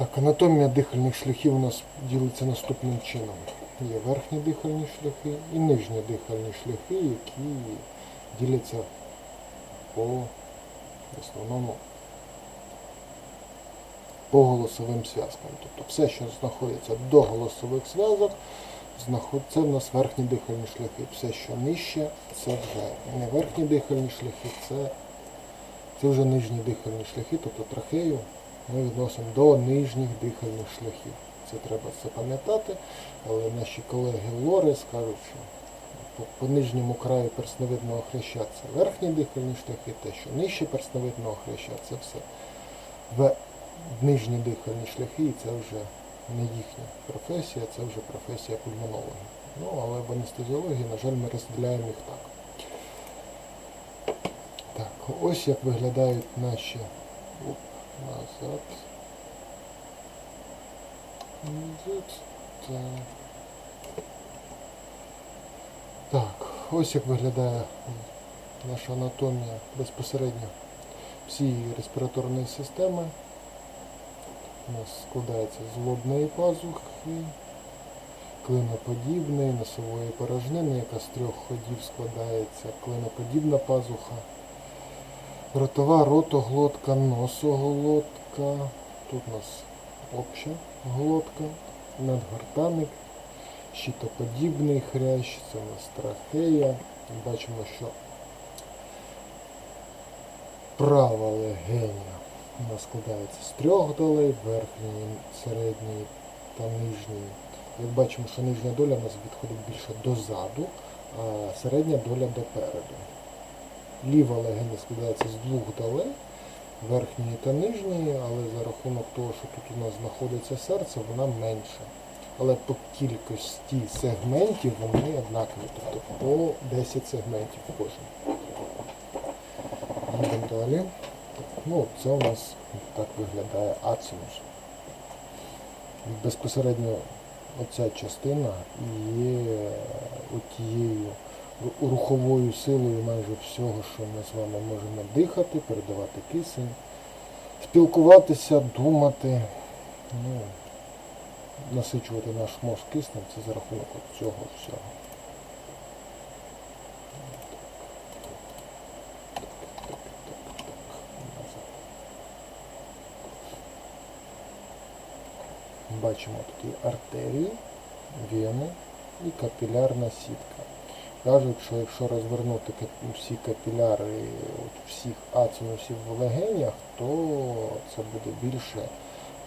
Так, анатомія дихальних шляхів у нас ділиться наступним чином. Є верхні дихальні шляхи і нижні дихальні шляхи, які діляться по основному по голосовим зв'язкам. Тобто все, що знаходиться до голосових зв'язок, це в нас верхні дихальні шляхи. Все, що нижче, це вже не верхні дихальні шляхи, це, це вже нижні дихальні шляхи, тобто трахею ми відносимо до нижніх дихальних шляхів. Це треба це пам'ятати, але наші колеги лори скажуть, що по, по нижньому краю персновидного хряща це верхні дихальні шляхи, те, що нижче персновидного хряща, це все в нижні дихальні шляхи, і це вже не їхня професія, це вже професія пульмонологів. Ну, але в анестезіології, на жаль, ми розділяємо їх так. Так, ось як виглядають наші назад. Назад. Так. Так, ось як виглядає наша анатомія безпосередньо всієї респіраторної системи. У нас складається з лобної пазухи, клиноподібної, носової порожнини, яка з трьох ходів складається, клиноподібна пазуха, ротова ротоглотка, носоглотка, тут у нас обща глотка, надгортаник, щитоподібний хрящ, це у нас трахея. Бачимо, що права легеня нас складається з трьох долей, верхньої, середньої та нижньої. Як бачимо, що нижня доля у нас відходить більше дозаду, а середня доля допереду. Ліва легеня складається з двох долей, верхньої та нижньої, але за рахунок того, що тут у нас знаходиться серце, вона менша. Але по кількості сегментів вони однакові, тобто по 10 сегментів кожен. Йдемо далі. Ну, це у нас так виглядає ацинус. Безпосередньо оця частина є тією руховою силою майже всього, що ми з вами можемо дихати, передавати кисень, спілкуватися, думати, ну, насичувати наш мозк киснем, це за рахунок цього всього. Бачимо такі артерії, вени і капілярна сітка. Кажуть, що якщо розвернути всі капіляри от всіх ацинусів в легенях, то це буде більше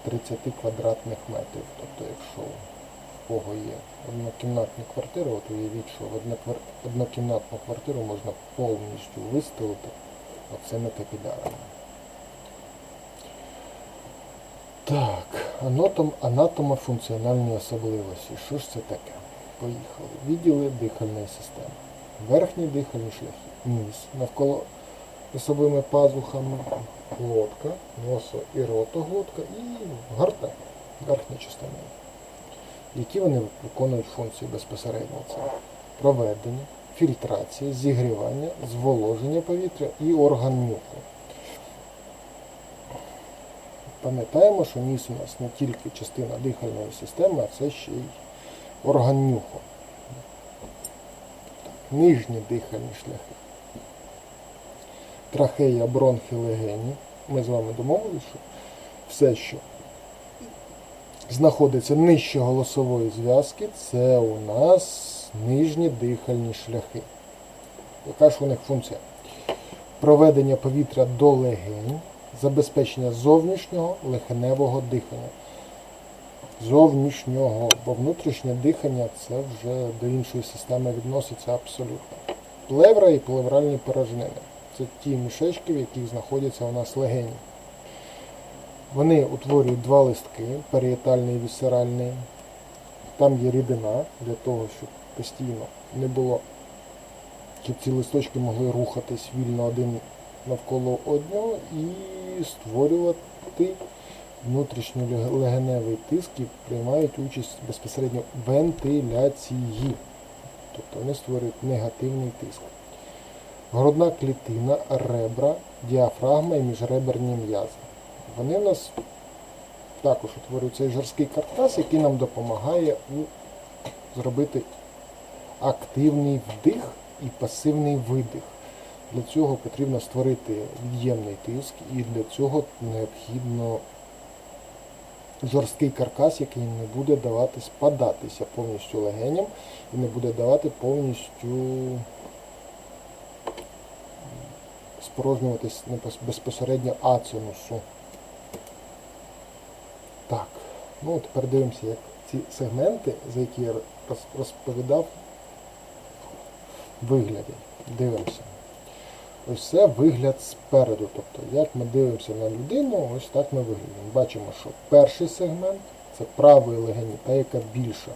30 квадратних метрів. Тобто, якщо в кого є однокімнатні квартири, от уявіть, що однокімнатну квартиру можна повністю вистелити оцими капілярами. Так, анатом, анатомофункціональні особливості. Що ж це таке? Поїхали. Відділи дихальної системи. Верхні дихальні шляхи. Ніс навколо носовими пазухами, глотка, носо і ротоглотка і гортань, верхня частина. Які вони виконують функції безпосередньо? Це проведення, фільтрація, зігрівання, зволоження повітря і орган нюху. Пам'ятаємо, що ніс у нас не тільки частина дихальної системи, а це ще й орган нюху. Так, нижні дихальні шляхи. Трахея, бронхи, легені. Ми з вами домовилися, що все, що знаходиться нижче голосової зв'язки, це у нас нижні дихальні шляхи. Яка ж у них функція? Проведення повітря до легень, забезпечення зовнішнього легеневого дихання. Зовнішнього, бо внутрішнє дихання це вже до іншої системи відноситься абсолютно. Плевра і плевральні порожнини. Це ті мішечки, в яких знаходяться у нас легені. Вони утворюють два листки, паріетальний і вісцеральний. Там є рідина для того, щоб постійно не було, щоб ці листочки могли рухатись вільно один навколо одного і створювати внутрішньолегеневий тиск і приймають участь безпосередньо в вентиляції. Тобто вони створюють негативний тиск. Грудна клітина, ребра, діафрагма і міжреберні м'язи. Вони в нас також утворює цей жорсткий каркас, який нам допомагає у зробити активний вдих і пасивний видих. Для цього потрібно створити від'ємний тиск, і для цього необхідно жорсткий каркас, який не буде давати спадатися повністю легеням і не буде давати повністю спорожнюватись безпосередньо ацинусу. Так, ну тепер дивимося, як ці сегменти, за які я розповідав, вигляді. Дивимося. Ось це вигляд спереду. Тобто, як ми дивимося на людину, ось так ми виглядаємо. Бачимо, що перший сегмент це правої легені, та яка більша.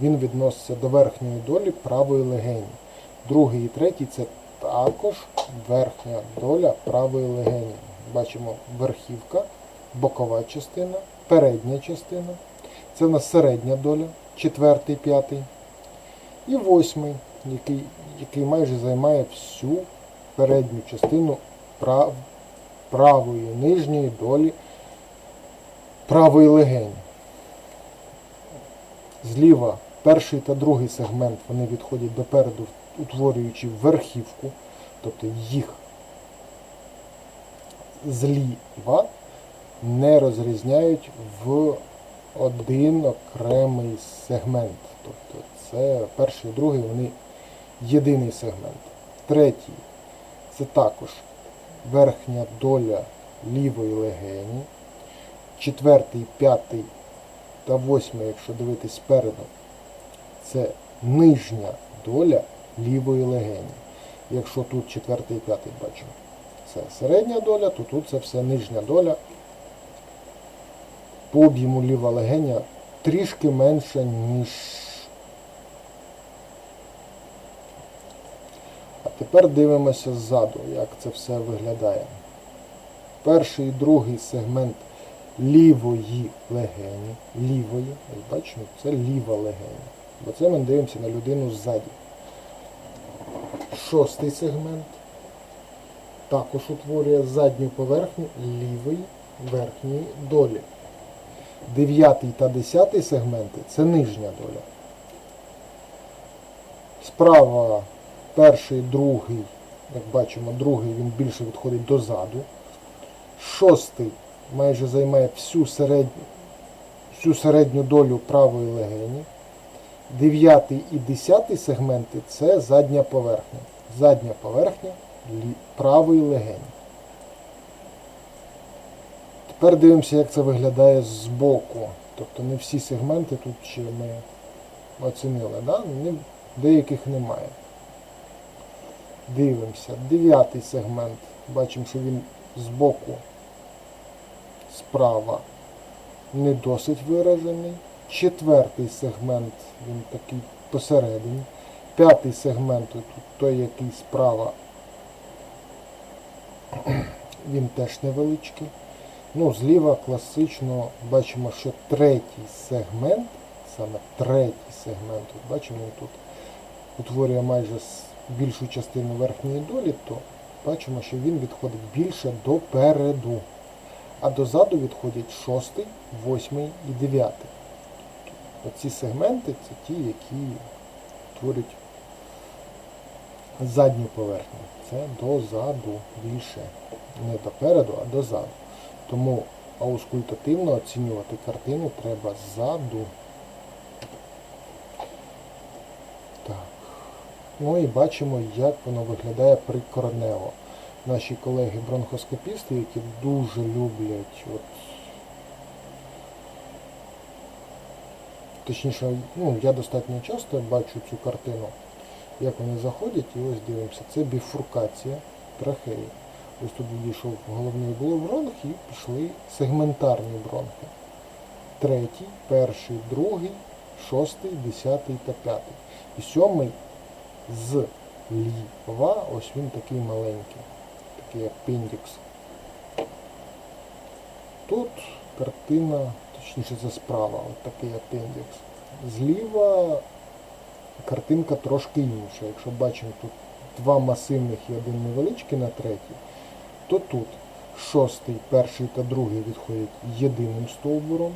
Він відноситься до верхньої долі правої легені. Другий і третій це також верхня доля правої легені. Бачимо верхівка, бокова частина, передня частина. Це в нас середня доля, четвертий, п'ятий. І восьмий, який, який майже займає всю передню частину прав, правої нижньої долі правої легені. Зліва перший та другий сегмент вони відходять допереду, утворюючи верхівку, тобто їх зліва не розрізняють в один окремий сегмент. Тобто це перший і другий вони єдиний сегмент. Третій це також верхня доля лівої легені. Четвертий, п'ятий та восьмий, якщо дивитись спереду, це нижня доля лівої легені. Якщо тут четвертий і п'ятий бачимо, це середня доля, то тут це все нижня доля. По об'єму ліва легеня трішки менша, ніж. Тепер дивимося ззаду, як це все виглядає. Перший і другий сегмент лівої легені. Лівої, бачимо, це ліва легені. Бо це ми дивимося на людину ззаді. Шостий сегмент також утворює задню поверхню лівої верхньої долі. Дев'ятий та десятий сегменти це нижня доля. Справа перший, другий, як бачимо, другий він більше відходить дозаду. Шостий майже займає всю середню, всю середню долю правої легені. Дев'ятий і десятий сегменти це задня поверхня. Задня поверхня правої легені. Тепер дивимося, як це виглядає збоку. Тобто не всі сегменти тут ще ми оцінили. Да? Деяких немає. Дивимося. Дев'ятий сегмент. Бачимо, що він збоку справа не досить виражений. Четвертий сегмент, він такий посередині. П'ятий сегмент, тут той, який справа, він теж невеличкий. Ну, зліва класично бачимо, що третій сегмент, саме третій сегмент, бачимо він тут утворює майже більшу частину верхньої долі, то бачимо, що він відходить більше допереду. А дозаду відходять шостий, восьмий і дев'ятий. Оці сегменти це ті, які творять задню поверхню. Це дозаду більше. Не допереду, а дозаду. Тому аускультативно оцінювати картину треба ззаду. Ну і бачимо, як воно виглядає прикоренево. Наші колеги-бронхоскопісти, які дуже люблять, от, точніше, ну, я достатньо часто бачу цю картину, як вони заходять, і ось дивимося. Це біфуркація трахеї. Ось тут відійшов головний було бронх і пішли сегментарні бронхи. Третій, перший, другий, шостий, десятий та п'ятий. І сьомий зліва, ось він такий маленький, такий апендікс. Тут картина, точніше це справа, от такий апендікс. Зліва картинка трошки інша. Якщо бачимо тут два масивних і один невеличкий на третій, то тут шостий, перший та другий відходять єдиним стовбуром.